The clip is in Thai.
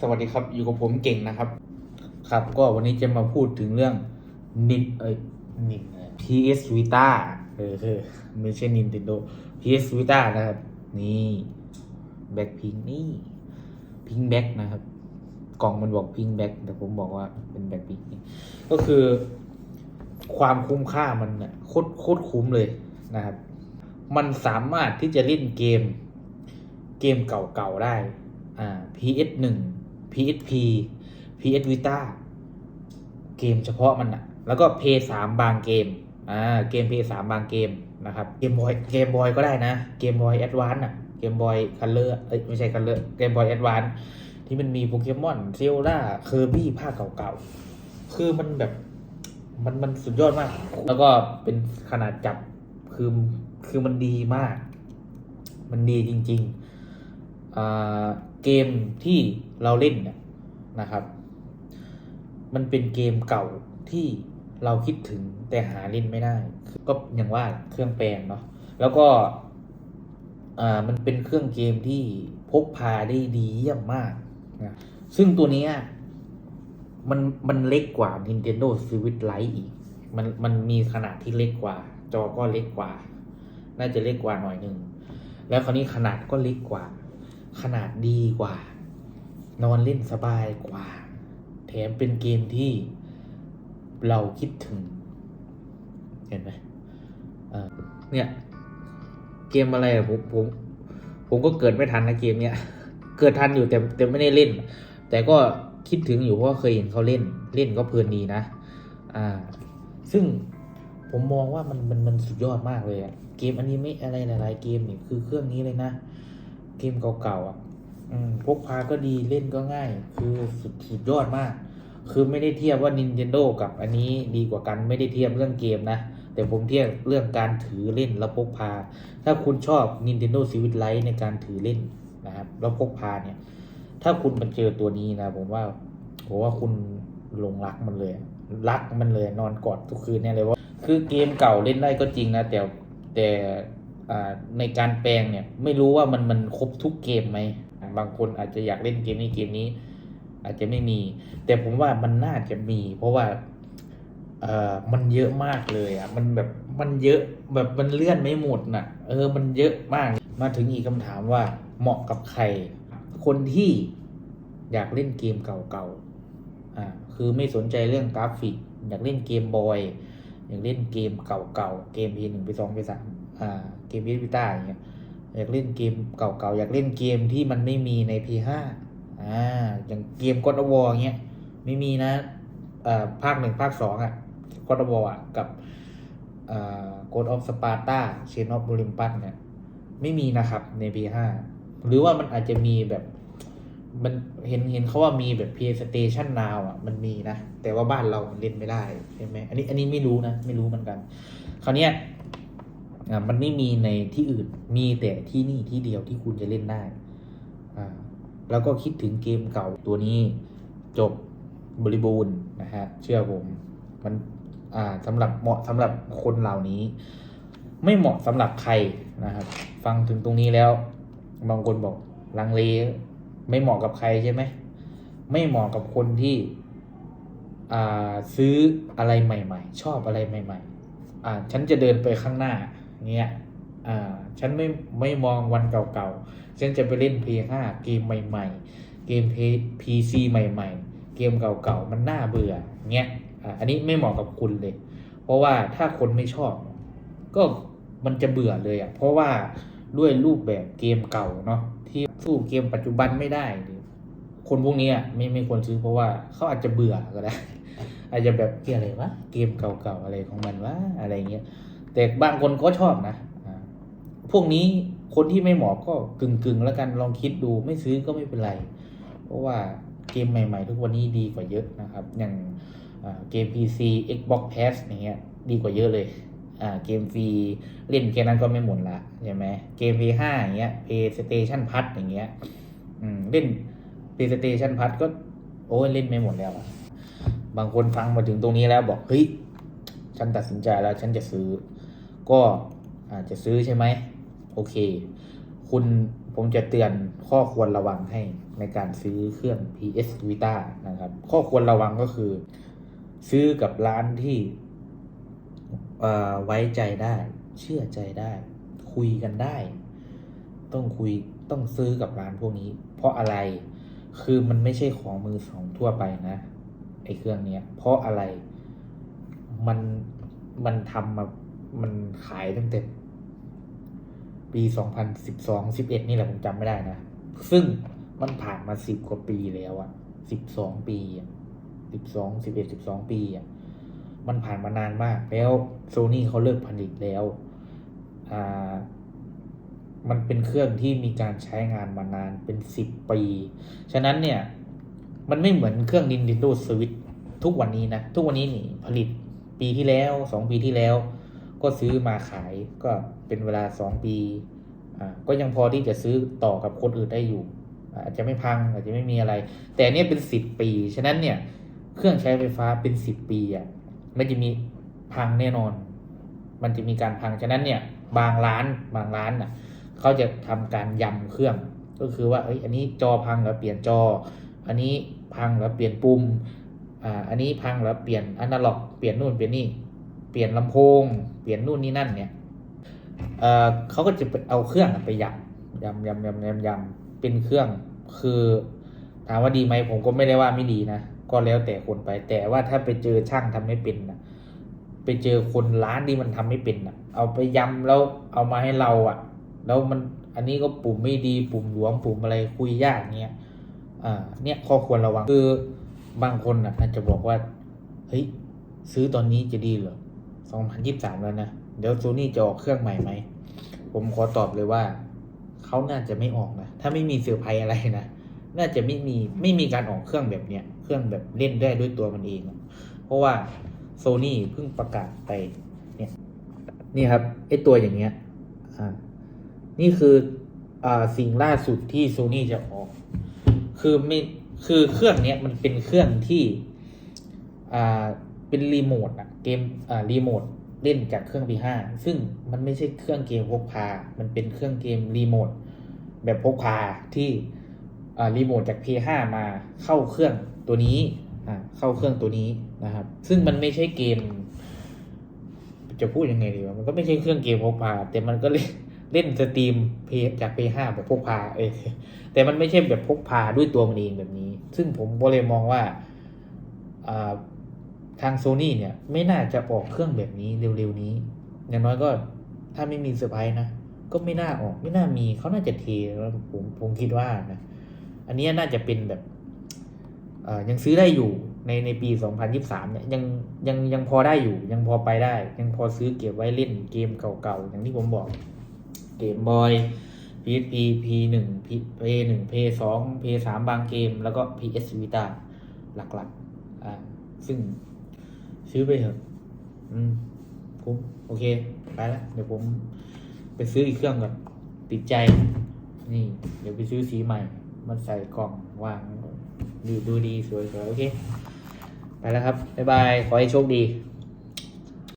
สวัสดีครับ อยู่กับผมเก่งนะครับ ครับ ก็วันนี้จะมาพูดถึงเรื่องนินเอ้ยนิน PS Vita เออคือไม่ใช่ Nintendo PS Vita นะครับ นี่แบ็คพิงนี่พิงแบ็คนะครับ กล่องมันบอกพิงแบ็คแต่ผมบอกว่าเป็นแบ็คพิงก็คือความคุ้มค่ามันเนี่ยโคตรโคตรคุ้มเลยนะครับ มันสามารถที่จะเล่นเกมเกมเก่าๆได้ อ่า PS 1 PSP PS Vita เกมเฉพาะมันอะแล้วก็ p 3บางเกม อ่า เกม p 3บางเกมนะครับ เกมบอยเกมบอยก็ได้นะ เกมบอยแอดวานซ์อะเกมบอยคัลเลอร์เอ้ยไม่ใช่คัลเลอร์ เกมบอยแอดวานซ์ที่มันมีโปเกมอนเซลดาเคอร์บี้ภาคเก่าๆ คือมันแบบ มันมันสุดยอดมาก แล้วก็เป็นขนาดจับ คือ คือมันดีมาก มันดีจริง ๆ เกมที่เราเล่นเนี่ยนะครับ มันเป็นเกมเก่าที่เราคิดถึงแต่หาเล่นไม่ได้ ก็อย่างว่าเครื่องแปลงเนาะแล้วก็มันเป็นเครื่องเกมที่พกพาได้ดีเยี่ยมมากนะซึ่งตัวนี้มันมันเล็กกว่า Nintendo Switch Lite อีก มันมันมีขนาดที่เล็กกว่า จอก็เล็กกว่า น่าจะเล็กกว่าหน่อยหนึ่ง แล้วคราวนี้ขนาดก็เล็กกว่า ขนาดดีกว่า นอนเล่นสบายกว่า แถมเป็นเกมที่เราคิดถึง เห็นไหมเนี่ย เกมอะไรอะผมผม ผมก็เกิดไม่ทันนะเกมเนี้ย เกิดทันอยู่แต่แต่ไม่ได้เล่น แต่ก็คิดถึงอยู่เพราะเคยเห็นเขาเล่น เล่นก็เพลินดีนะ อ่า ซึ่งผมมองว่ามันมันมันสุดยอดมากเลยอะเกมอันนี้ไม่อะไรหลายๆเกมนี่คือเครื่องนี้เลยนะ เกมเก่าๆอะพกพาก็ดีเล่นก็ง่าย คือสุดสุดยอดมาก คือไม่ได้เทียบว่า Nintendo กับอันนี้ดีกว่ากันไม่ได้เทียบเรื่องเกมนะ แต่ผมเทียบเรื่องการถือเล่นแล้วพกพา ถ้าคุณชอบ Nintendo Switch Lite ในการถือเล่นนะครับแล้วพกพาเนี่ย ถ้าคุณมาเจอตัวนี้นะ ผมว่าผมว่าคุณหลงรักมันเลย รักมันเลยนอนกอดทุกคืนเนี่ยเลยว่า คือเกมเก่าเล่นได้ก็จริงนะแต่แต่ ในการแปลงเนี่ยไม่รู้ว่ามันมันครบทุกเกมไหมบางคนอาจจะอยากเล่นเกมนี้เกมนี้ อาจจะไม่มี แต่ผมว่ามันน่าจะมี เพราะว่าเออมันเยอะมากเลยอะมันแบบมันเยอะแบบมันเลื่อนไม่หมดน่ะ เออมันเยอะมากมาถึงอีกคำถามว่าเหมาะกับใคร คนที่อยากเล่นเกมเก่าๆอ่าคือไม่สนใจเรื่องกราฟิก อยากเล่นเกมบอย อยากเล่นเกมเก่าๆเกม P หนึ่ง P สอง P สาม เกม PS Vita อย่างเงี้ยอยากเล่นเกมเก่าๆ อยากเล่นเกมที่มันไม่มีใน P5 อ่าอย่างเกม God of War เงี้ยไม่มีนะอ่าภาคหนึ่งภาคสองอะ God of War อะกับอ่า God of Sparta Chain of Olympus เนี่ยไม่มีนะครับใน P5 หรือว่ามันอาจจะมีแบบมันเห็นเห็นเขาว่ามีแบบ PlayStation Now อะมันมีนะ แต่ว่าบ้านเราเล่นไม่ได้ใช่ไหมอันนี้อันนี้ไม่รู้นะ ไม่รู้เหมือนกัน คราวเนี้ย มันไม่มีในที่อื่นมีแต่ที่นี่ที่เดียวที่คุณจะเล่นได้ แล้วก็คิดถึงเกมเก่าตัวนี้จบบริบูรณ์นะฮะเชื่อผมมันสำหรับเหมาะสำหรับคนเหล่านี้ ไม่เหมาะสำหรับใครนะครับ ฟังถึงตรงนี้แล้ว บางคนบอกลังเลไม่เหมาะกับใครใช่ไหมไม่เหมาะกับคนที่ซื้ออะไรใหม่ ๆ ชอบอะไรใหม่ ๆ อ่าฉันจะเดินไปข้างหน้า เนี่ยอ่าฉันไม่ไม่มองวันเก่าๆ ฉันจะไปเล่น P5 เกมใหม่ ๆ เกม PC ใหม่ ๆ เกมเก่าๆ มันน่าเบื่อเงี้ยอ่าอันนี้ไม่เหมาะกับคุณเลย เพราะว่าถ้าคนไม่ชอบ ก็มันจะเบื่อเลยอะ เพราะว่าด้วยรูปแบบเกมเก่าเนาะที่สู้เกมปัจจุบันไม่ได้ คนพวกนี้อะไม่ไม่ควรซื้อเพราะว่าเขาอาจจะเบื่อก็ได้ อาจจะแบบเกมอะไรวะเกมเก่าๆอะไรของมันวะอะไรเงี้ย แต่บางคนก็ชอบนะพวกนี้คนที่ไม่เหมาะก็กึ่งๆแล้วกันลองคิดดูไม่ซื้อก็ไม่เป็นไร เพราะว่าเกมใหม่ๆ ทุกวันนี้ดีกว่าเยอะนะครับ อย่างเกม PC Xbox Pass อย่างเงี้ยดีกว่าเยอะเลยเกมฟรีเล่นแค่นั้นก็ไม่หมดละใช่ไหมเกม P5 อย่างเงี้ย PlayStation Plus อย่างเงี้ยเล่น PlayStation Plus ก็โอ้ยเล่นไม่หมดแล้ว บางคนฟังมาถึงตรงนี้แล้วบอกเฮ้ยฉันตัดสินใจแล้วฉันจะซื้อ ก็อาจจะซื้อใช่ไหมโอเค คุณผมจะเตือนข้อควรระวังให้ในการซื้อเครื่อง PS Vita นะครับ ข้อควรระวังก็คือ ซื้อกับร้านที่ไว้ใจได้ เชื่อใจได้ คุยกันได้ ต้องคุยต้องซื้อกับร้านพวกนี้ เพราะอะไรคือมันไม่ใช่ของมือสองทั่วไปนะไอ้เครื่องเนี้ย เพราะอะไรมันมันทำมา มันขายตั้งแต่ปีสองพันสิบสองสิบเอ็ดนี่แหละผมจำไม่ได้นะ ซึ่งมันผ่านมาสิบกว่าปีแล้วอะสิบสองปีสิบสองสิบเอ็ดสิบสองปีอะมันผ่านมานานมาก แล้วโซนี่เขาเลิกผลิตแล้ว อ่า มันเป็นเครื่องที่มีการใช้งานมานานเป็นสิบปี ฉะนั้นเนี่ย มันไม่เหมือนเครื่อง Nintendo Switch ทุกวันนี้นะ ทุกวันนี้นี่ผลิตปีที่แล้วสองปีที่แล้ว ก็ซื้อมาขายก็เป็นเวลาสองปีอ่าก็ยังพอที่จะซื้อต่อกับคนอื่นได้อยู่ อาจจะไม่พังอาจจะไม่มีอะไร แต่เนี่ยเป็นสิบปี ฉะนั้นเนี่ยเครื่องใช้ไฟฟ้าเป็นสิบปีอะมันจะมีพังแน่นอน มันจะมีการพังฉะนั้นเนี่ยบางร้านบางร้านน่ะเขาจะทำการยำเครื่อง ก็คือว่าเอ้ยอันนี้จอพังแล้วเปลี่ยนจอ อันนี้พังแล้วเปลี่ยนปุ่มอ่าอันนี้พังแล้วเปลี่ยนอนาล็อกเปลี่ยนนู่นเปลี่ยนนี่ เปลี่ยนลำโพง เปลี่ยนนู่นนี่นั่นเนี่ยเออเขาก็จะเอาเครื่องไปยำยำยำยำยำยำเป็นเครื่องคือถามว่าดีไหมผมก็ไม่ได้ว่าไม่ดีนะก็แล้วแต่คนไป แต่ว่าถ้าไปเจอช่างทำไม่เป็นนะไปเจอคนร้านที่มันทำไม่เป็นนะเอาไปยำแล้วเอามาให้เราอะแล้วมันอันนี้ก็ปุ่มไม่ดีปุ่มหลวมปุ่มอะไรคุยยากเงี้ยอ่าเนี่ยข้อควรระวังคือบางคนนะอาจจะบอกว่าเฮ้ยซื้อตอนนี้จะดีเหรอ สองพันยี่สิบสามแล้วนะ เดี๋ยวโซนี่จะออกเครื่องใหม่ไหม ผมขอตอบเลยว่า เขาน่าจะไม่ออกนะ ถ้าไม่มีเซอร์ไพรส์อะไรนะ น่าจะไม่มีไม่มีการออกเครื่องแบบเนี้ย เครื่องแบบเล่นได้ด้วยตัวมันเอง เพราะว่าโซนี่เพิ่งประกาศไป เนี่ยนี่ครับไอตัวอย่างเงี้ย อ่า นี่คืออ่าสิ่งล่าสุดที่โซนี่จะออก คือไม่คือเครื่องเนี้ยมันเป็นเครื่องที่อ่า เป็นรีโมทอะเกมอ่ารีโมทเล่นจากเครื่อง P5 ซึ่งมันไม่ใช่เครื่องเกมพกพา มันเป็นเครื่องเกมรีโมทแบบพกพาที่รีโมทจาก P5 มาเข้าเครื่องตัวนี้เข้าเครื่องตัวนี้นะครับ ซึ่งมันไม่ใช่เกม จะพูดยังไงดีวะมันก็ไม่ใช่เครื่องเกมพกพา แต่มันก็เล่นเล่นสตรีมเพจาก P5 แบบพกพาเออแต่มันไม่ใช่แบบพกพาด้วยตัวมันเองแบบนี้ ซึ่งผมก็เลยมองว่า ทางโซนี่เนี่ย ไม่น่าจะออกเครื่องแบบนี้เร็วๆนี้ อย่างน้อยก็ถ้าไม่มีเซอร์ไพรส์นะ ก็ไม่น่าออกไม่น่ามีเขาน่าจะเทแล้วผมผมคิดว่านะ อันนี้น่าจะเป็นแบบยังซื้อได้อยู่ในในปี 2023 เนี่ยยังยังยังพอได้อยู่ ยังพอไปได้ ยังพอซื้อเก็บไว้เล่นเกมเก่าๆ อย่างที่ผมบอก เกมบอย PSP P1 P1 P2 P3 บางเกม แล้วก็ PS Vita หลักๆอ่าซึ่ง ซื้อไปเถอะอืมผมโอเค ไปแล้วเดี๋ยวผม ไปซื้ออีกเครื่องก่อนติดใจ นี่ เดี๋ยวไปซื้อสีใหม่ มันใส่กล่องวางดูดูดีสวยๆโอเค ไปแล้วครับ บ๊ายบาย ขอให้โชคดี